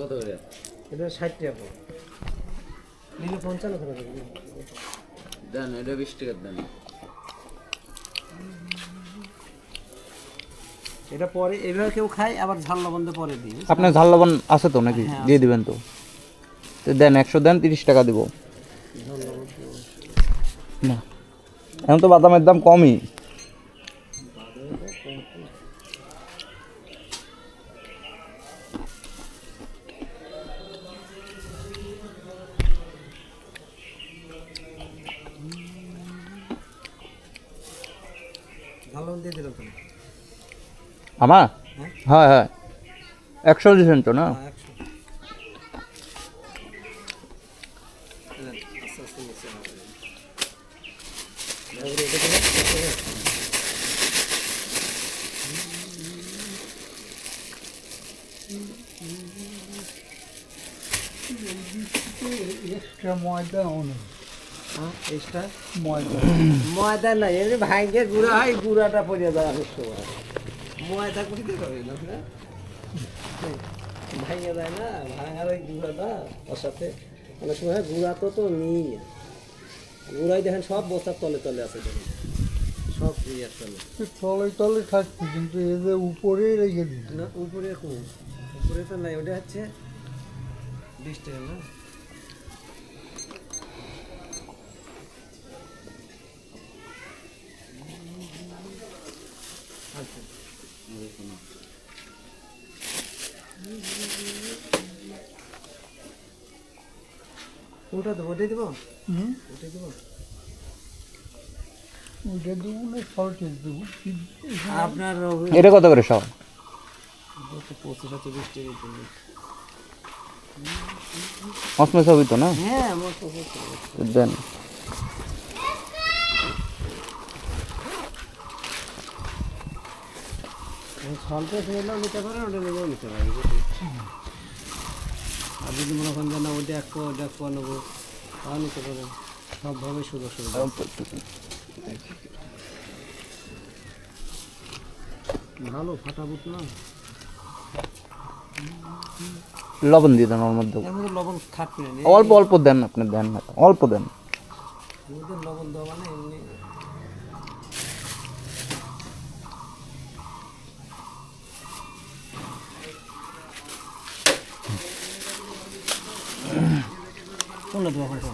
কত করে? এটা ষাট টাকা পড়ে নিলে পঞ্চান্ন করে দেবে। দেন এটা বিশ টাকার দেন এটা পরে এভাবে কেউ খায় আবার ঝাল লবণ দিয়ে পরে দিই আপনার ঝাল লবণ আছে তো নাকি? হ্যাঁ, দিয়ে দিবেন তো। তো দেন একশো দেন তিরিশ টাকা দিব। না। এখন তো বাদামের দাম কমই। আমার হ্যাঁ? হ্যাঁ হ্যাঁ। একশো দিয়েছেন তো না? হ্যাঁ, একশো। এলেন, আস্তে হ্যাঁ, extra? ময়দা। নাই এমনি ভাঙ্গে গুঁড়া হয় গুঁড়াটা পড়ে যায় অনেক সময় ময়দা করিতে পারে না না ভাঙে যায় না ভাঙার ওই গুঁড়াটা ওর সাথে অনেক সময় হয় গুঁড়া তো তো নিই। গুঁড়াই দেখেন সব বস্তার তলে তলে আছে দেখেন। সব ইয়ের তলে। তলে তলে থাকছে কিন্তু এই যে উপরে রেখে দিচ্ছে। না উপরে কোন উপরে তো নাই ওটা হচ্ছে বিশ টাকা না? দেবো ওটাই দেবো? হুম? ওটাই দেবো? ওইটা দেবো না শর্টেজ দেবো। আপনার এটা কত করে সব? পঁচিশ আছে টাকা দিন। মসমস তো না? হ্যাঁ নিতে পারেন ওটা নেবেও নিতে পারেন আর যদি মনে করেন যে না ওটা এক পোয়া ওটা এক পোয়া নেব তাও নিতে পারেন সবভাবে সুযোগ সুবিধা। ভালো ফাটাবুট না? লবণ দিয়ে দেন ওর মধ্যে। লবণ থাকবে অল্প অল্প দেন আপনি দেন না। অল্প দেন। লবণ দেওয়া মানে 那多会是吧？